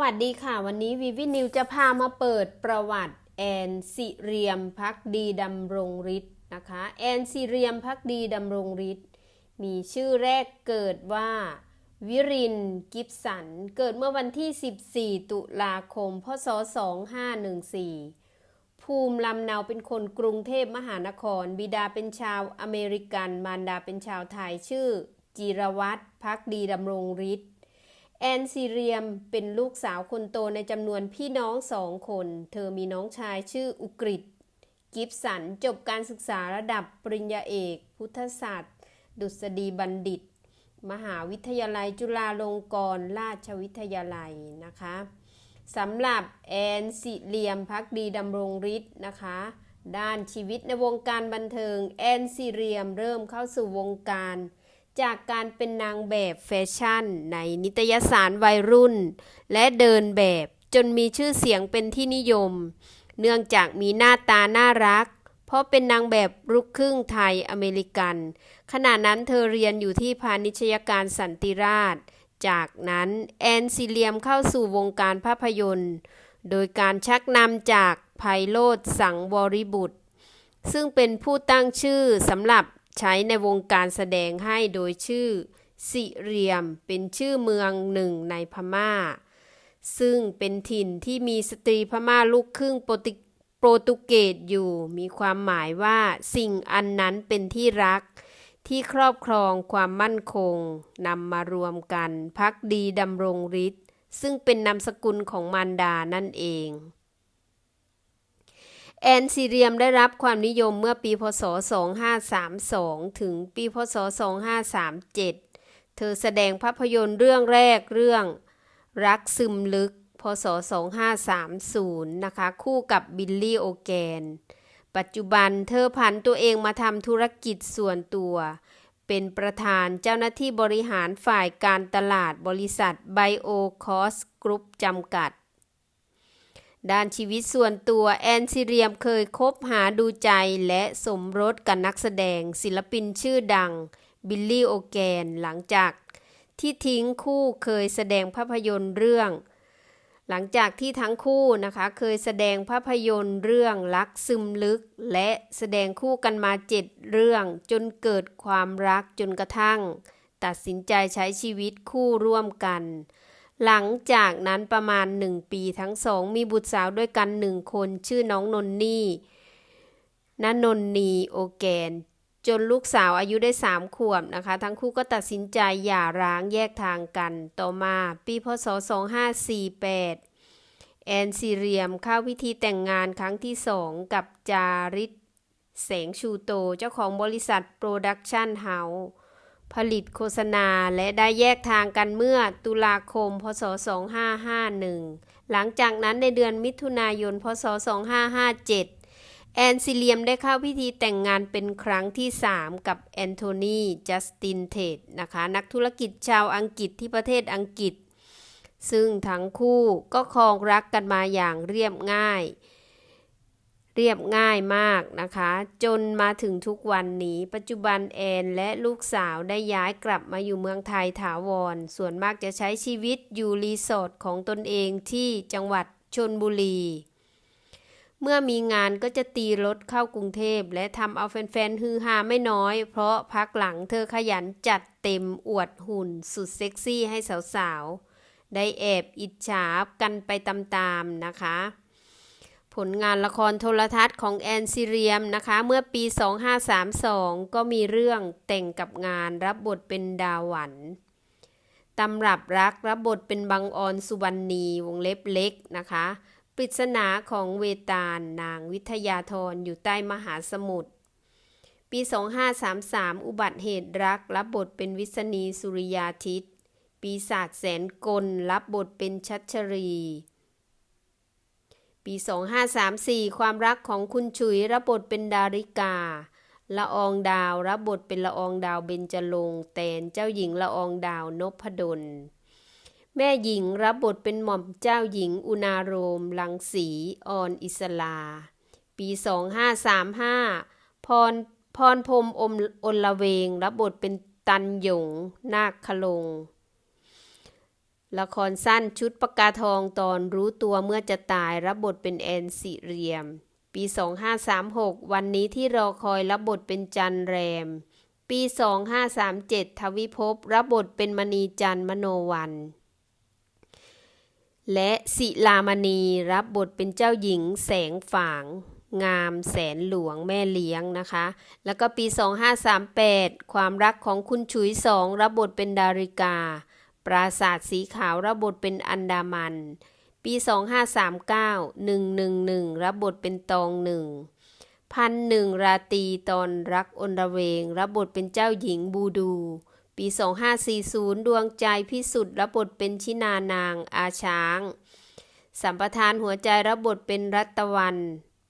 วัสดีค่ะ วันนี้วิวินิวจะพามาเปิดประวัติแอนสิเรียมพักดีดำรงฤทธิ์นะคะแอนสิเรียมพักดีดำรงฤทธิ์มีชื่อแรกเกิดว่า วิรินกิฟสัน เกิดเมื่อวันที่ 14 ตุลาคม พศ 2514 ภูมิลำเนาเป็นคนกรุงเทพมหานคร บิดาเป็นชาวอเมริกัน มารดาเป็นชาวไทยชื่อ จิรวัตรพักดีดำรงฤทธิ์ แอนซีเรียมเป็นลูกสาวคนโตในจำนวนพี่น้องสองคน เธอมีน้องชายชื่ออุกฤษกิฟสันจบการศึกษาระดับปริญญาเอก พุทธศาสตร์ ดุษฎีบัณฑิต มหาวิทยาลัยจุฬาลงกรณราชวิทยาลัยนะคะสำหรับแอนสิเลียมพักดีดำรงฤทธิ์นะคะ ด้านชีวิตในวงการบันเทิงแอนซีเรียมเริ่มเข้าสู่วงการ จากการเป็นนางแบบแฟชั่น ในนิตยสารวัยรุ่น และเดินแบบจนมีชื่อเสียงเป็นที่นิยม เนื่องจากมีหน้าตาน่ารัก เพราะเป็นนางแบบลูกครึ่งไทยอเมริกัน ขณะนั้นเธอเรียนอยู่ที่พาณิชยการสันติราษฎร์จากนั้นแอนซิเลียมเข้าสู่วงการภาพยนตร์ โดยการชักนำจากไพโรธสังวริบุตร ซึ่งเป็นผู้ตั้งชื่อสำหรับ ใช้ในวงการแสดงให้โดยชื่อสิเรียมเป็นชื่อเมืองหนึ่งในพม่า ซึ่งเป็นถิ่นที่มีสตรีพม่าลูกครึ่งโปรตุโปรตุเกสอยู่ มีความหมายว่าสิ่งอันนั้นเป็นที่รัก ที่ครอบครองความมั่นคงนำมารวมกันพักดีดำรงฤทธิ์ซึ่งเป็นนามสกุลของมารดานั่นเอง แอนซีเรียมได้รับความนิยมเมื่อปี พศ 2532 ถึงปี พศ 2537 เธอแสดงภาพยนตร์เรื่องแรกเรื่อง รักซึมลึก พศ 2530 นะคะ คู่กับบิลลี่โอแกน ปัจจุบันเธอผันตัวเองมาทำธุรกิจส่วนตัว เป็นประธานเจ้าหน้าที่บริหารฝ่ายการตลาดบริษัทไบโอคอสกรุ๊ปจำกัด ด้านชีวิตส่วนตัวแอนซิเรียมเคยคบหาดูใจและสมรสกับนักแสดงศิลปินชื่อดัง บิลลี่โอแกนหลังจากที่ทิ้งคู่เคยแสดงภาพยนตร์เรื่อง หลังจากที่ทั้งคู่นะคะเคยแสดงภาพยนตร์เรื่องรักซึมลึก และแสดงคู่กันมาเจ็ดเรื่องจนเกิดความรักจนกระทั่ง ตัดสินใจใช้ชีวิตคู่ร่วมกัน หลังจากนั้นประมาณหนึ่งปีทั้งสองมีบุตรสาวด้วยกันหนึ่งคนชื่อน้องนนนี่นนนนีโอแกน จนลูกสาวอายุได้สามขวบนะคะ ทั้งคู่ก็ตัดสินใจหย่าร้างแยกทางกัน ต่อมาปีพศ 2548 แอนซีเรียมเข้าพิธีแต่งงานครั้งที่สองกับจาริศแสงชูโตเจ้าของบริษัทโปรดักชันเฮาส์ ผลิตโฆษณาและได้แยกทางกันเมื่อตุลาคม พศ 2551 หลังจากนั้นในเดือนมิถุนายน พศ 2557 แอนซิเลียมได้เข้าพิธีแต่งงานเป็นครั้งที่ 3 กับแอนโทนี จัสตินเทดนะคะ นักธุรกิจชาวอังกฤษที่ประเทศอังกฤษ ซึ่งทั้งคู่ก็ครองรักกันมาอย่างเรียบง่าย เรียบง่ายมากนะคะ จนมาถึงทุกวันนี้ ปัจจุบันแอนและลูกสาวได้ย้ายกลับมาอยู่เมืองไทยถาวร ส่วนมากจะใช้ชีวิตอยู่รีสอร์ทของตนเองที่จังหวัดชนบุรี เมื่อมีงานก็จะตีรถเข้ากรุงเทพ และทำเอาแฟนๆฮือฮาไม่น้อย เพราะพักหลังเธอขยันจัดเต็มอวดหุ่นสุดเซ็กซี่ให้สาวๆ ได้แอบอิจฉากันไปตามๆนะคะ ผลงานละครโทรทัศน์ของแอนซิเรียมนะคะ เมื่อปี 2532 ก็มีเรื่องแต่งกับงานรับบทเป็นดาวันตำรับรักรับบทเป็นบังออนสุวรรณีวงเล็บเล็กนะคะ ปริศนาของเวตาลนางวิทยาธรอยู่ใต้มหาสมุทร ปี 2533 อุบัติเหตุรักรับบทเป็นวิษณีสุริยาทิตย์ปีศาจแสนกลรับบทเป็นชัชรี ปี 2534 ความรักของคุณฉุยรับบทเป็นดาริกา ละอองดาวรับบทเป็นละอองดาวเบญจรงแตนเจ้าหญิงละอองดาวนพดล แม่หญิงรับบทเป็นหม่อมเจ้าหญิงอุณาโรมลังสีออนอิสลา ปี 2535 พรพรพรมอมอลละเวงรับบทเป็นตันหยง นาคคลง ละครสั้นชุดปากกาทองตอนรู้ตัวเมื่อจะตายรับบทเป็นแอนสิเรียม ปี 2536 วันนี้ที่รอคอยรับบทเป็นจันแรม ปี 2537 ทวิภพรับบทเป็นมณีจันมโนวัน และศิลามณีรับบทเป็นเจ้าหญิงแสงฝาง งามแสนหลวงแม่เลี้ยงนะคะ แล้วก็ปี 2538 ความรักของคุณฉุยสองรับบทเป็นดาริกา ปราศาสตร์สีขาวรับบทเป็นอันดามัน ปี 2539 111 รับบทเป็นตองหนึ่งพันหนึ่งราตีตอนรักอนระเวง รับบทเป็นเจ้าหญิงบูดู ปี 2540 ดวงใจพิสุทธิ์รับบทเป็นชินานางอาช้าง สัมปทานหัวใจรับบทเป็นรัตวัน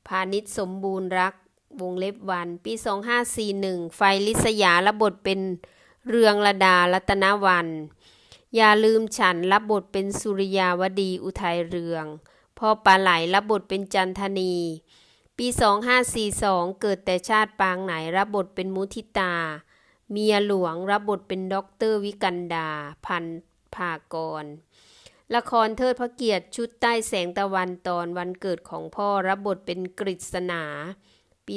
พาณิชย์สมบูรณ์รักวงเล็บวัน ปี 2541 ไฟลิสยารับบทเป็นเรืองระดารัตนวัน อย่าลืมฉันรับบทเป็นสุริยาวดีอุทัยเรือง พ่อปลาไหลรับบทเป็นจันทนี ปี 2542 เกิดแต่ชาติปางไหนรับบทเป็นมุทิตา เมียหลวงรับบทเป็นด็อกเตอร์วิกันดา พันภากร ละครเทิดพระเกียรติชุดใต้แสงตะวันตอนวันเกิดของพ่อรับบทเป็นกฤษณา ปี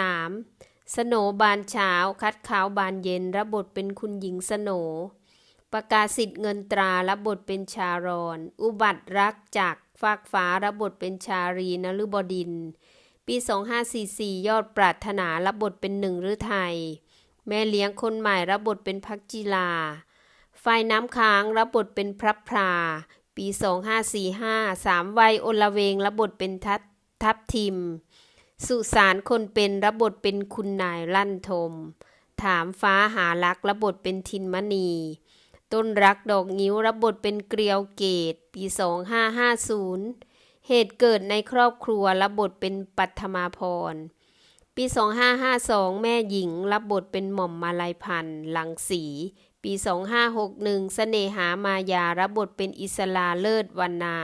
2543สโนบานเช้า คัดขาวบานเย็นรับบทเป็นคุณหญิงสโน ประกาศสิทธิ์เงินตรารับบทเป็นชารอน อุบัติรักจากฟากฟ้ารับบทเป็นชารีนฤบดิน ปี 2544 ยอดปรารถนารับบทเป็นหนึ่งฤทัย แม่เลี้ยงคนใหม่รับบทเป็นพักจิลาไฟน้ำค้างรับบทเป็นพระพรา ปี 2545 สามวัยอลเวงรับบทเป็นทัพทับทิม สุสานคนเป็นรับบทเป็นคุณนายลั่นทม ถามฟ้าหารักรับบทเป็นทินมณี ต้นรักดอกงิ้วรับบทเป็นเกลียวเกต ปี 2550 เหตุเกิดในครอบครัวรับบทเป็นปัทมาพร ปี 2552 แม่หญิงรับบทเป็นหม่อมมาลัยพันธ์หลังสี ปี 2561เสน่หามายารับบทเป็นอิสลาเลิศวันนา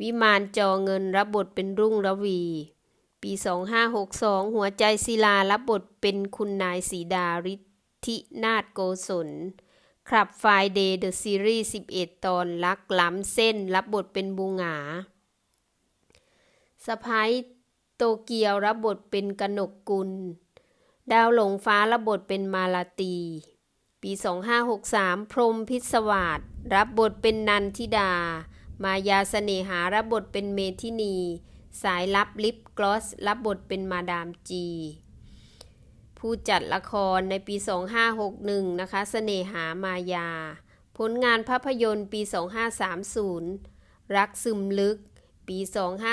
วิมานจอเงินรับบทเป็นรุ่งระวี ปี 2562 หัวใจศิลารับบทเป็นคุณนายสีดาฤทธินาถโกศล ครับไฟเดย์เดอะซีรีส์11 ตอนลักล้ำเส้นรับบทเป็นบูงาสะพ้ายโตเกียวรับบทเป็นกนกกุล ดาวหลงฟ้ารับบทเป็นมาลาตี ปี 2563 พรหมพิศวาสรับบทเป็นนันทิดา มายาเสน่หารับบทเป็นเมทินี สายลับลิปกลอสรับบทเป็นมาดามจี ผู้จัดละครในปี 2561 นะคะเสน่หามายา ผลงานภาพยนตร์ปี 2530 รักซึมลึก ปี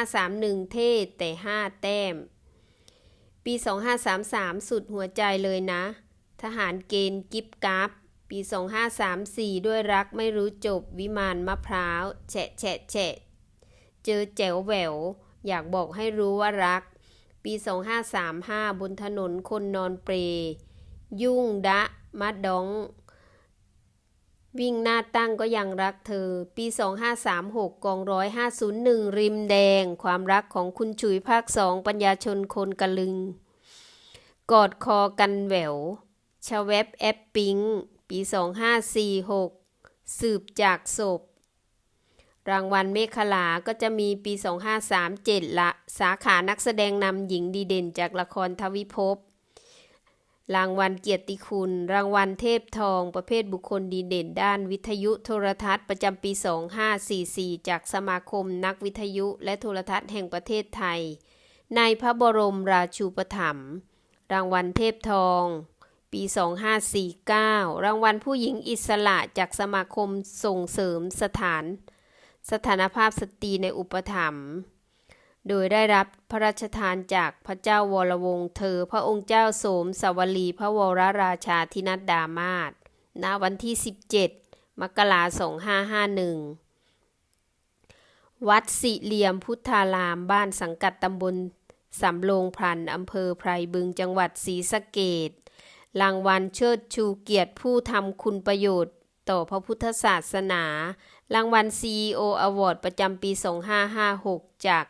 2531 เท่แต่ 5 แต้ม ปี 2533 สุดหัวใจเลยนะ ทหารเกณฑ์กิฟกราฟปี 2534 ด้วยรักไม่รู้จบวิมานมะพร้าว แฉะแฉะแฉะ เจอแจ๋วแหวว อยากบอกให้รู้ว่ารัก ปี 2535 บนถนนคนนอนเปร ยุ่งดะมะดอง วิ่งหน้าตั้งก็ยังรักเธอ ปี 2536 กองร้อย501 ริมแดง ความรักของคุณฉุยภาคสองปัญญาชนคนกะลึง กอดคอกันแหววชาเว็บแอปปิง ปี 2546 สืบจากศพ รางวัลเมฆลาก็จะมีปี 2537 ละสาขานักแสดงนำหญิงดีเด่นจากละครทวิภพ รางวัลเกียรติคุณ รางวัลเทพทอง ประเภทบุคคลดีเด่นด้านวิทยุโทรทัศน์ประจำปี 2544 จากสมาคมนักวิทยุและโทรทัศน์แห่งประเทศไทย ในพระบรมราชูปถัมภ์ รางวัลเทพทอง ปี 2549 รางวัลผู้หญิงอิสระจากสมาคมส่งเสริมสถาน สถานภาพสตรีในอุปถัมภ์โดยได้รับพระราชทานจากพระเจ้าวรวงศ์เธอ พระองค์เจ้าโสมสวลี พระวรราชาธินัดดามาศณวันที่ 17 มกราคม2551 วัดสิเหลี่ยมพุทธารามบ้านสังกัดตำบลสำโรงพลันอำเภอไพรบึงจังหวัดศรีสะเกดรางวัลเชิดชูเกียรติผู้ทำคุณประโยชน์ ต่อพระพุทธศาสนา รางวัล CEO Award ประจำปี 2556 จาก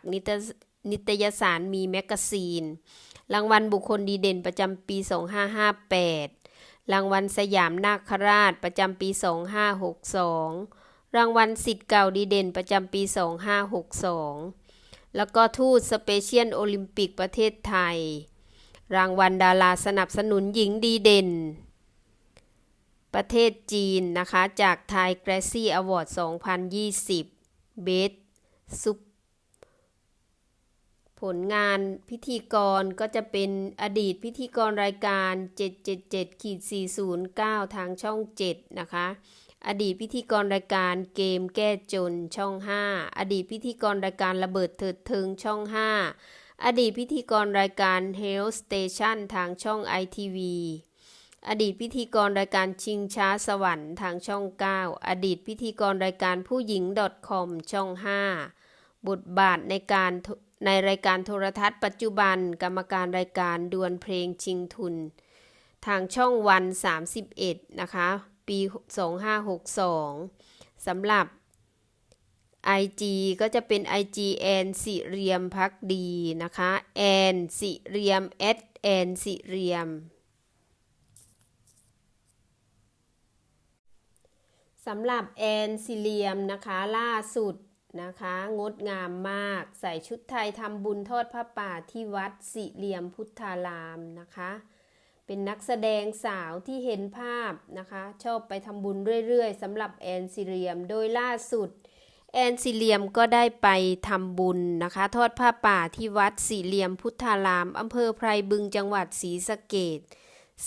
นิตยสารมีแมกกาซีน รางวัลบุคคลดีเด่นประจำปี 2558 รางวัลสยามนาคราชประจำปี 2562 รางวัลสิทธิ์เก่าดีเด่นประจำปี 2562 แล้วก็ทูตสเปเชียลโอลิมปิกประเทศไทย รางวัลดาราสนับสนุนหญิงดีเด่น ประเทศจีนนะคะ จากไทย g r a c y Award 2020 Best ซุปผลงานพิธีกรก็จะเป็นอดีตพิธีกรรายการ 777ขีด409 ทางช่อง 7 นะคะ อดีตพิธีกรรายการเกมแก้จนช่อง 5 อดีตพิธีกรรายการระเบิดเถิดเทิงช่อง 5 อดีตพิธีกรรายการ Hell Station ทางช่อง ITV อดีตพิธีกรรายการชิงช้าสวรรค์ทางช่อง 9 อดีตพิธีกรรายการผู้หญิง .com ช่อง 5 บทบาทในการในรายการโทรทัศน์ปัจจุบัน กรรมการรายการดวลเพลงชิงทุน ทางช่องวัน 31 นะคะ ปี 2562สำหรับ IG ก็จะเป็น IG แอนสิเรียมพักดีนะคะแอนสิเรียมแอดแอนสิเรียม สำหรับแอนซิเลียมนะคะล่าสุดนะคะ งดงามมาก ใส่ชุดไทยทำบุญทอดผ้าป่าที่วัดสิเลียมพุทธารามนะคะ เป็นนักแสดงสาวที่เห็นภาพนะคะ ชอบไปทำบุญเรื่อยๆสำหรับแอนซิเลียมโดยล่าสุด แอนซิเลียมก็ได้ไปทำบุญนะคะ ทอดผ้าป่าที่วัดสิเลียมพุทธารามอำเภอไพรบึงจังหวัดศรีสะเกด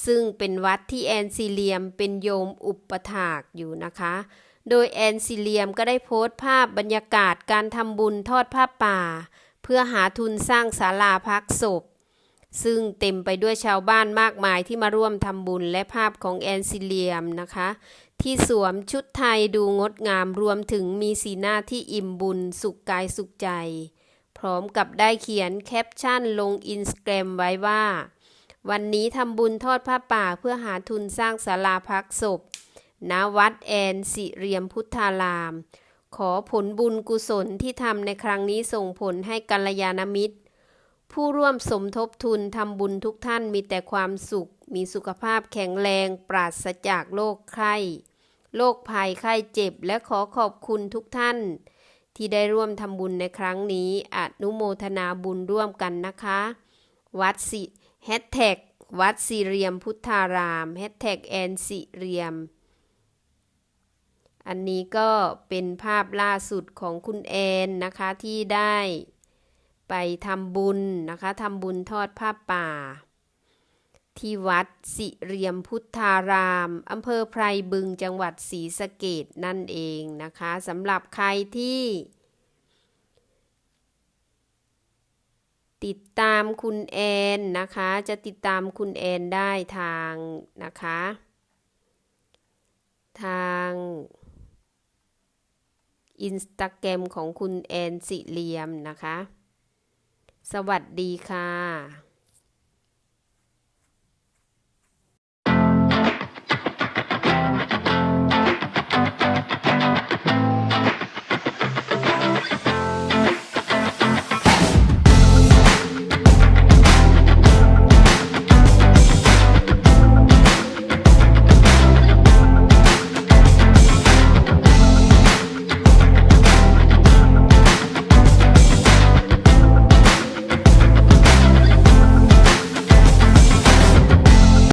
ซึ่งเป็นวัดที่แอนซิเลียมเป็นโยมอุปถากอยู่นะคะ โดยแอนซิเลียมก็ได้โพสต์ภาพบรรยากาศการทำบุญทอดผ้าป่า เพื่อหาทุนสร้างศาลาพักศพ ซึ่งเต็มไปด้วยชาวบ้านมากมายที่มาร่วมทำบุญและภาพของแอนซิเลียมนะคะ ที่สวมชุดไทยดูงดงามรวมถึงมีสีหน้าที่อิ่มบุญสุขกายสุขใจ พร้อมกับได้เขียนแคปชั่นลงอินสตาแกรมไว้ว่า วันนี้ทำบุญทอดผ้าป่าเพื่อหาทุนสร้างศาลาพักศพ ณ วัดแอนสิเรียมพุทธาราม ขอผลบุญกุศลที่ทำในครั้งนี้ส่งผลให้กัลยาณมิตร ผู้ร่วมสมทบทุนทำบุญทุกท่านมีแต่ความสุข มีสุขภาพแข็งแรง ปราศจากโรคไข้โรคภัยไข้เจ็บ และขอขอบคุณทุกท่าน ที่ได้ร่วมทำบุญในครั้งนี้อนุโมทนาบุญร่วมกันนะคะ วัดสิ แฮชแท็กวัดสิเรียมพุทธารามแฮชแท็กแอนสิเรียม อันนี้ก็เป็นภาพล่าสุดของคุณแอนนะคะที่ได้ไปทำบุญนะคะทำบุญทอดผ้าป่า ที่วัดสิเรียมพุทธารามอำเภอไพรบึงจังหวัดศรีสะเกดนั่นเองนะคะสำหรับใครที่ ติดตามคุณแอนนะคะ จะติดตามคุณแอนได้ทางนะคะ ทางอินสตาแกรมของคุณแอนสิเลียมนะคะ สวัสดีค่ะ